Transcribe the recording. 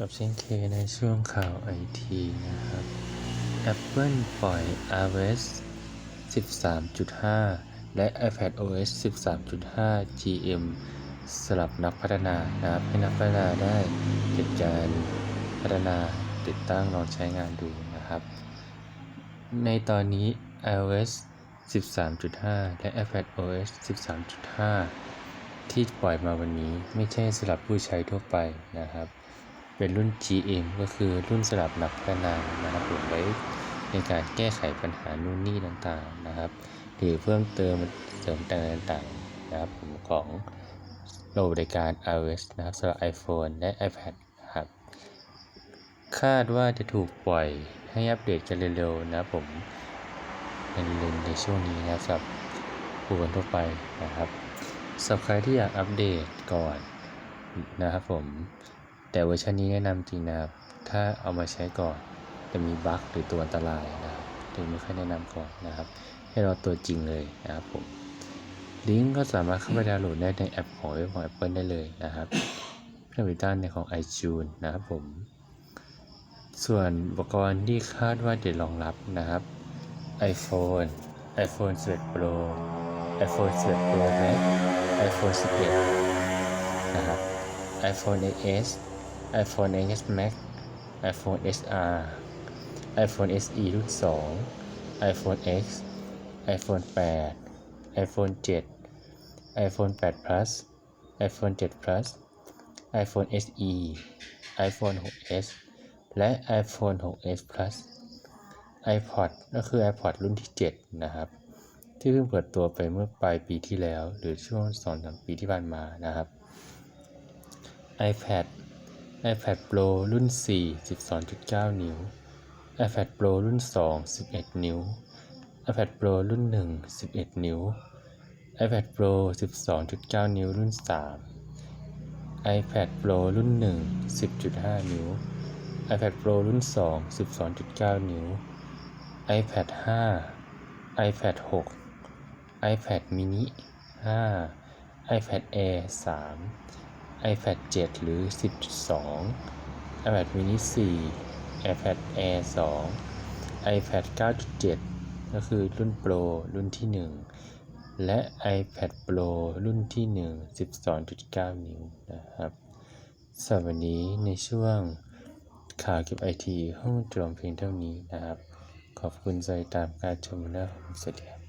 กับเช่นเคในช่วงข่าวไอทีนะครับ Apple ปล่อย iOS 13.5 และ iPadOS 13.5 GM สำหรับนักพัฒนานะครับให้นักพัฒนาได้เจัดการพัฒนาติดตั้งลองใช้งานดูนะครับ ในตอนนี้ iOS 13.5 และ iPadOS 13.5 ที่ปล่อยมาวันนี้ไม่ใช่สำหรับผู้ใช้ทั่วไปนะครับ เป็นรุ่น GM ก็คือรุ่นสำหรับนักพัฒนานะครับผมไว้ในการแก้ไขปัญหานู่นนี่ต่างๆนะครับ หรือเพิ่มเติมเสริมแต่งต่างๆนะครับผมของระบบในการ iOS นะครับสำหรับ iPhone และ iPad นะครับ คาดว่าจะถูกปล่อยให้อัปเดตกันเร็วๆนะครับผมในเร็วๆในช่วงนี้นะครับสำหรับผู้คนทั่วไปนะครับสำหรับใครที่อยากอัปเดตก่อนนะครับผม แต่เวอร์ชันนี้แนะนำจริงนะครับ ถ้าเอามาใช้ก่อนจะมีบั๊กหรือตัวอันตรายนะครับถึงไม่ค่อยแนะนำก่อนนะครับ ให้เราตัวจริงเลยนะครับผมลิงก์ก็สามารถเข้าไปดาวน์โหลดได้ในแอปของเว็บของ Apple ได้เลยนะครับเพื่อไปตั้งในของ iTunes นะครับผม ส่วนอุปกรณ์ที่คาดว่าจะรองรับนะครับ iPhone iPhone 11 Pro iPhone 11 Pro Max iPhone 11 นะครับ iPhone XS iPhone XS Max iPhone SR iPhone SE รุ่น 2 iPhone X iPhone 8 iPhone 7 iPhone 8 Plus iPhone 7 Plus iPhone SE iPhone 6s และ iPhone 6s Plus iPod ก็คือ iPod รุ่นที่ 7 นะครับ ที่เพิ่งเปิดตัวไปเมื่อปลายปีที่แล้ว หรือช่วง 2-3 ปีที่ผ่านมานะครับ iPad iPad Pro รุ่น 4 12.9 นิ้ว iPad Pro รุ่น 2 11 นิ้ว iPad Pro รุ่น 1 11 นิ้ว iPad Pro 12.9 นิ้วรุ่น 3 iPad Pro รุ่น 1 10.5 นิ้ว iPad Pro รุ่น 2 12.9 นิ้ว iPad 5 iPad 6 iPad mini 5 iPad Air 3 iPad 7 หรือ 10.2 iPad mini 4 iPad Air 2 iPad 9.7 ก็คือรุ่น Pro รุ่นที่ 1 และ iPad Pro รุ่นที่ 1 12.9 นิ้วนะครับสำหรับวันนี้ในช่วงข่าวเก็บไอทีห้องจรวมเพียงเท่านี้นะครับ ขอบคุณใจตามการชมและสวัสดีครับ